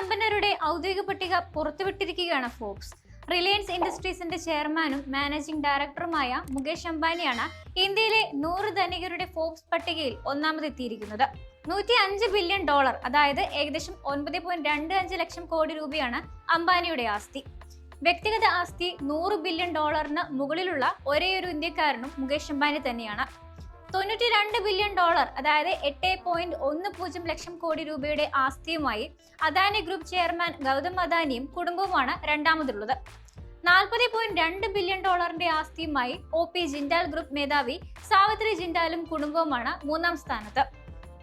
സമ്പന്നരുടെ ഔദ്യോഗിക പട്ടിക പുറത്തുവിട്ടിരിക്കുകയാണ് Fox Reliance ഇൻഡസ്ട്രീസിന്റെ ചെയർമാനും മാനേജിംഗ് ഡയറക്ടറുമായ മുകേഷ് അംബാനിയാണ് ഇന്ത്യയിലെ നൂറ് ധനികരുടെ ഫോക്സ് പട്ടികയിൽ ഒന്നാമതെത്തിയിരിക്കുന്നത്. നൂറ്റി അഞ്ച് ബില്യൺ ഡോളർ അതായത് ഏകദേശം ഒൻപത് പോയിന്റ് രണ്ട് അഞ്ച് ലക്ഷം കോടി രൂപയാണ് അംബാനിയുടെ ആസ്തി. വ്യക്തിഗത ആസ്തി നൂറ് ബില്യൺ ഡോളറിന് മുകളിലുള്ള ഒരേയൊരു ഇന്ത്യക്കാരനും മുകേഷ് അംബാനി തന്നെയാണ്. തൊണ്ണൂറ്റി രണ്ട് ബില്യൺ ഡോളർ അതായത് എട്ട് പോയിന്റ് ഒന്ന് പൂജ്യം ലക്ഷം കോടി രൂപയുടെ ആസ്തിയുമായി അദാനി ഗ്രൂപ്പ് ചെയർമാൻ ഗൗതം അദാനിയും കുടുംബവുമാണ് രണ്ടാമതുള്ളത്. നാൽപ്പത് പോയിന്റ് രണ്ട് ബില്യൺ ഡോളറിന്റെ ആസ്തിയുമായി ഒ പി ജിൻഡാൽ ഗ്രൂപ്പ് മേധാവി സാവിത്രി ജിൻഡാലും കുടുംബവുമാണ് മൂന്നാം സ്ഥാനത്ത്.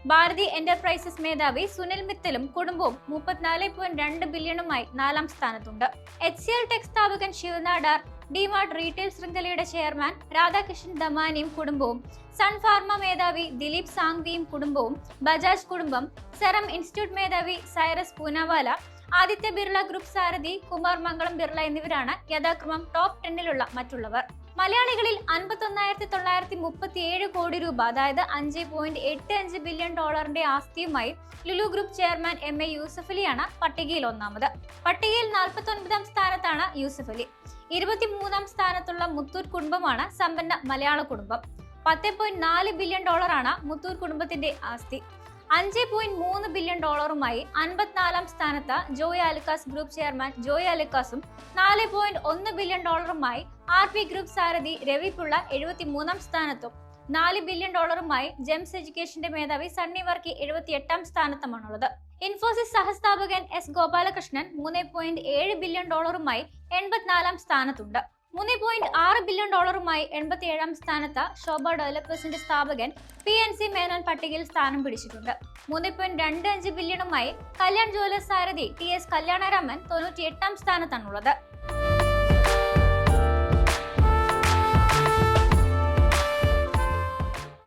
ഭാരതി എന്റർപ്രൈസസ് മേധാവി സുനിൽ മിത്തലും കുടുംബവും മുപ്പത്തിനാല് പോയിന്റ് രണ്ട് ബില്യണുമായി നാലാം സ്ഥാനത്തുണ്ട്. എച്ച് സി എൽ ടെക് സ്ഥാപകൻ ശിവനാടാർ ഡിമാർട്ട് റീറ്റെയിൽ ശൃംഖലയുടെ ചെയർമാൻ രാധാകൃഷ്ണൻ ദമാനിയും കുടുംബവും സൺ ഫാർമ മേധാവി ദിലീപ് സാങ്വിയും കുടുംബവും ബജാജ് കുടുംബം സെറം ഇൻസ്റ്റിറ്റ്യൂട്ട് മേധാവി സൈറസ് പൂനാവാല ആദിത്യ ബിർള ഗ്രൂപ്പ് സാരഥി കുമാർ മംഗളം ബിർള എന്നിവരാണ് യഥാക്രമം ടോപ്പ് ടെന്നിലുള്ള മറ്റുള്ളവർ. മലയാളികളിൽ അൻപത്തൊന്നായിരത്തി തൊള്ളായിരത്തി മുപ്പത്തി ഏഴ് കോടി രൂപ അതായത് അഞ്ച് പോയിന്റ് എട്ട് അഞ്ച് ബില്യൺ ഡോളറിന്റെ ആസ്തിയുമായി Lulu group chairman M A യൂസഫലിയാണ് പട്ടികയിൽ ഒന്നാമത്. പട്ടികയിൽ നാൽപ്പത്തി ഒൻപതാം സ്ഥാനത്താണ് യൂസഫലി ഇരുപത്തിമൂന്നാം സ്ഥാനത്തുള്ള മുത്തൂർ കുടുംബമാണ് സമ്പന്ന മലയാള കുടുംബം. പത്ത് പോയിന്റ് നാല് ബില്യൺ ഡോളറാണ് മുത്തൂർ കുടുംബത്തിന്റെ ആസ്തി. അഞ്ച് പോയിന്റ് മൂന്ന് ബില്യൺ ഡോളറുമായി അൻപത്തിനാലാം സ്ഥാനത്ത് ജോയ് അലുക്കാസ് ഗ്രൂപ്പ് ചെയർമാൻ ജോയ് അലുക്കാസും നാല് പോയിന്റ് ഒന്ന് ബില്യൺ ഡോളറുമായി ആർ പി ഗ്രൂപ്പ് സാരഥി രവി എഴുപത്തിമൂന്നാം സ്ഥാനത്തും. നാല് ബില്യൺ ഡോളറുമായി ജെംസ് എഡ്യൂക്കേഷന്റെ മേധാവി സണ്ണി വർക്കി എഴുപത്തി എട്ടാം സ്ഥാനത്തുമാണുള്ളത് ഇൻഫോസിസ് സഹസ്ഥാപകൻ എസ് ഗോപാലകൃഷ്ണൻ മൂന്ന് പോയിന്റ് ഏഴ് ബില്യൺ ഡോളറുമായി എൺപത്തിനാലാം സ്ഥാനത്തുണ്ട്. മൂന്ന് പോയിന്റ് ആറ് ബില്യൺ ഡോളറുമായി എൺപത്തി ഏഴാം സ്ഥാനത്ത് ശോഭ ഡെവലപ്പേഴ്സിന്റെ സ്ഥാപകൻ പി എൻ സി മേനോൻ പട്ടികയിൽ സ്ഥാനം പിടിച്ചിട്ടുണ്ട്. മൂന്ന് പോയിന്റ് രണ്ട് അഞ്ച് ബില്യണുമായി കല്യാൺ ജുവലേഴ്സ് സാരഥി ടി എസ് കല്യാണരാമൻ തൊണ്ണൂറ്റി എട്ടാം സ്ഥാനത്താണുള്ളത്.